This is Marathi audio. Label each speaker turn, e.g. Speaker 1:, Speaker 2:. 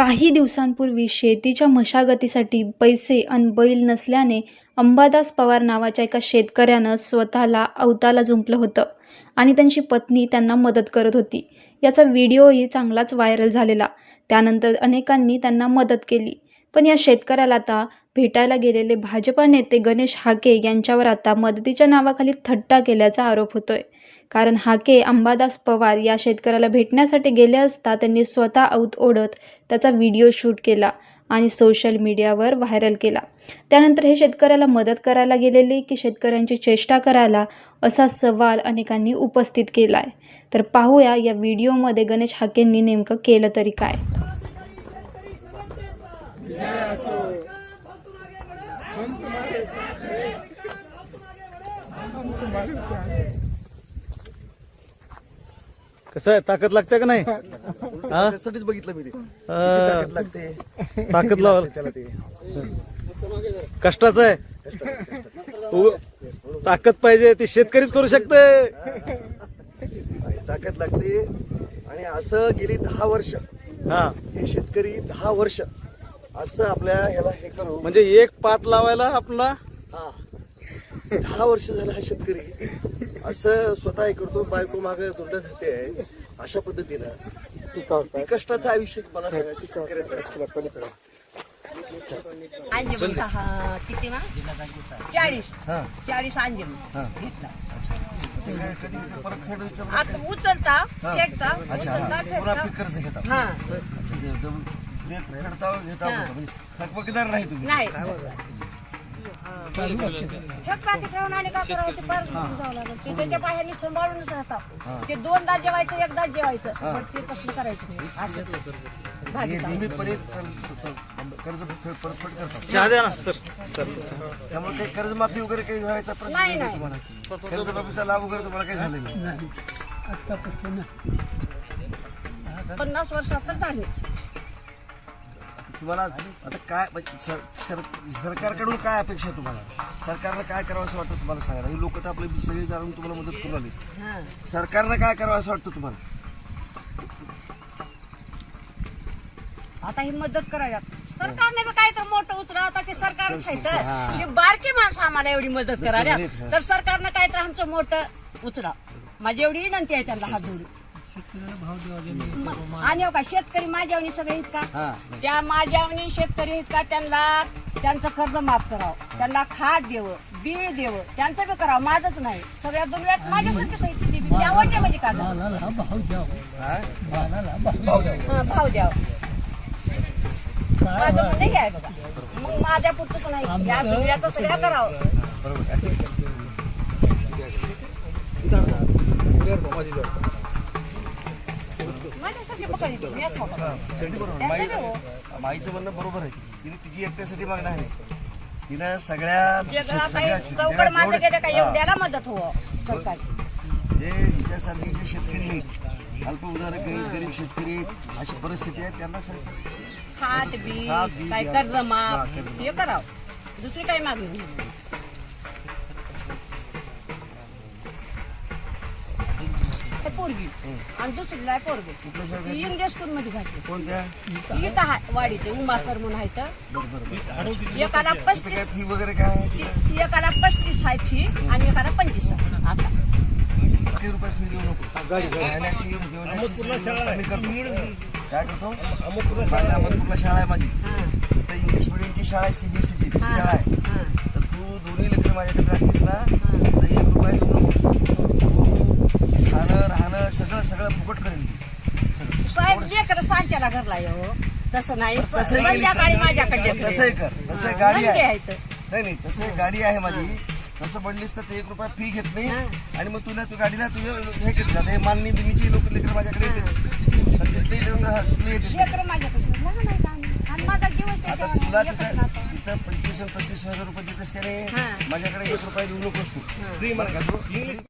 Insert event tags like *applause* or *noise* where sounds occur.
Speaker 1: काही दिवसांपूर्वी शेतीच्या मशागतीसाठी पैसे अन बैल नसल्याने अंबादास पवार नावाच्या एका शेतकऱ्यानं स्वतःला अवताला झुंपलं होतं आणि त्यांची पत्नी त्यांना मदत करत होती. याचा व्हिडिओही चांगलाच व्हायरल झालेला. त्यानंतर अनेकांनी त्यांना मदत केली. पण या शेतकऱ्याला आता भेटायला गेलेले भाजपा नेते गणेश हाके यांच्यावर आता मदतीच्या नावाखाली थट्टा केल्याचा आरोप होतोय. कारण हाके अंबादास पवार या शेतकऱ्याला भेटण्यासाठी गेले असता त्यांनी स्वतः औत ओढत त्याचा व्हिडिओ शूट केला आणि सोशल मीडियावर व्हायरल केला. त्यानंतर हे शेतकऱ्याला मदत करायला गेलेले की शेतकऱ्यांची चेष्टा करायला असा सवाल अनेकांनी उपस्थित केला आहे तर पाहूया या व्हिडिओमध्ये गणेश हाकेंनी नेमकं केलं तरी काय?
Speaker 2: कसं आहे? ताकद लागते का नाही? *laughs* हा?
Speaker 3: त्यासाठीच बघितलं मी ते. किती ताकद लागते?
Speaker 2: ताकद लावा
Speaker 3: त्याला ते?
Speaker 2: कष्टाचं आहे. उ- ताकद पाहिजे ती शेतकरीच करू शकते.
Speaker 3: ताकद लागते. आणि असं गेली दहा वर्ष
Speaker 2: हा.
Speaker 3: हे शेतकरी दहा वर्ष असं आपल्या ह्याला हे करू.
Speaker 2: म्हणजे एक पात लावायला आपला
Speaker 3: हा. दहा वर्ष झालं हा शेतकरी. असं स्वतः हे करतो बायको माग दुर्धा धरते आहे अशा पद्धतीनं. ती कष्टाचं आयुष्य मला
Speaker 4: हा किती ना चाळीस.
Speaker 3: हा,
Speaker 4: चाळीस
Speaker 3: हा.
Speaker 4: आता उचलता
Speaker 3: हा. हा.
Speaker 4: हा.
Speaker 3: देत फेडता घेता
Speaker 4: हा.
Speaker 3: म्हणजे थकबाकीदार नाही तुम्ही.
Speaker 4: नाही. छटबाकी ठेवून आणि का करावं ते पार जावं लागेल. ते त्याच्या पायाने सांभाळूनच राहतात ते दोनदा जेवायचं एकदा जेवायचं. पण ते कसलं करायचं असं.
Speaker 3: हे. नियमितपणे कर्ज कर्ज परतफेड करतात.
Speaker 2: चहा द्या ना सर. सर
Speaker 3: त्यामुळे काही कर्जमाफी वगैरे काही व्हायचा प्रश्न
Speaker 4: नाही.
Speaker 3: तुम्हाला? कर्जमाफीचा लाभ वगैरे तुम्हाला काही झालेला नाही.
Speaker 4: पन्नास वर्षात तर झाले.
Speaker 3: तुम्हाला आता काय म्हणजे सर- सर- सरकारकडून काय अपेक्षा आहे तुम्हाला? सरकारनं काय करावं असं वाटतं तुम्हाला सांगा ही लोक तर आपले सगळे जाणून तुम्हाला मदत करून आली.
Speaker 4: हा.
Speaker 3: सरकारनं काय करावं असं वाटतं तुम्हाला?
Speaker 4: आता ही मदत करायला. सरकारने बी काय तर मोठं उचला आता ते तर ही. बारकी माणसं आम्हाला एवढी मदत करायला. तर सरकारनं काय तर आमचं मोठं उचला माझी एवढी विनंती आहे त्यांना हात जोडी म- आणि हो का शेतकरी माझ्यावनी सगळे आहेत का?
Speaker 3: हा.
Speaker 4: त्या माझ्यावनी शेतकरी आहेत का? त्यांना त्यांचं कर्ज माफ करावं. त्यांना खाद द्यावं बी द्यावं त्यांचं बी करावं. माझंच नाही. सगळ्या दुनियात माझ्यासारखीच आहे. द्यावं म्हणजे का झालं?
Speaker 3: हा? भाव द्या.
Speaker 4: हा, भाव द्यावं. माझं म्हणणं हे आहे बघा. मग माझ्या पुरतच नाही. या दुनियाचं सगळ्या करावं.
Speaker 3: माई. माईचं म्हणणं बरोबर आहे. तिने तिची एकट्यासाठी मागणं आहे. तिनं सगळ्या सगळ्या
Speaker 4: हे. मदत
Speaker 3: जे हिच्यासारखे जे शेतकरी अल्प उदाहरण गरीब शेतकरी अशी परिस्थिती आहे त्यांना
Speaker 4: हात बी काय कर्ज माफ. हे करावं. दुसरी काही मागणी नाही ते पोरगी आणि दुसरीला आहे पोरगी.
Speaker 3: कुठल्या शाळेत
Speaker 4: ती इंग्लिश स्कूल मध्ये घातली.
Speaker 3: कोणत्या?
Speaker 4: ती इथं आहे वाडीचे उमा सर म्हणून आहे तर
Speaker 3: बरं बरं. बरं
Speaker 4: एकाला
Speaker 3: तिथं
Speaker 4: पस्तीस
Speaker 3: काय फी वगैरे काय आहे तिथं?
Speaker 4: एकाला पस्तीस आहे फी आणि एकाला पंचवीस आहे. आता.
Speaker 3: किती रुपये फी देऊ नको? राहण्याची जेवणाची व्यवस्था मी करतो. काय करतो? माझ्या अहमदपूरला शाळा आहे माझी.
Speaker 4: हा,
Speaker 3: तर इंग्लिश मिडियमची शाळा आहे सीबीएसईची
Speaker 4: हा,
Speaker 3: शाळा आहे.
Speaker 4: हा.
Speaker 3: तर तू दोन्ही लेकर माझ्याकडे ना तर एक रुपया देऊ नको तू खाणं राहणं सगळं सगळं फुकट करेल
Speaker 4: साहेब जे कर सांच्याला घरला हो तसं नाही.
Speaker 3: तसंही केलीस
Speaker 4: संध्याकाळी
Speaker 3: ना?
Speaker 4: माझ्याकडे
Speaker 3: तसंही कर तसं गाडी आहे. नाही नाही तसं गाडी आहे माझी. तसं म्हणलीस तर ते एक रुपया फी घेत नाही.
Speaker 4: हा.
Speaker 3: आणि मग तुला तू गाडीला तुझे हे केलं जातं हे माननी बिनीची लोक लेकर माझ्याकडे येते तर तिथले लोक हा, तिथले येते
Speaker 4: लेकरं लहान आणि माझा
Speaker 3: आता तुला तिथं तिथं पंचवीस पस्तीस हजार रुपये देतेस का नाही?
Speaker 4: हा.
Speaker 3: माझ्याकडे एक रुपया देऊ नकोस तू. फ्री मला का तू?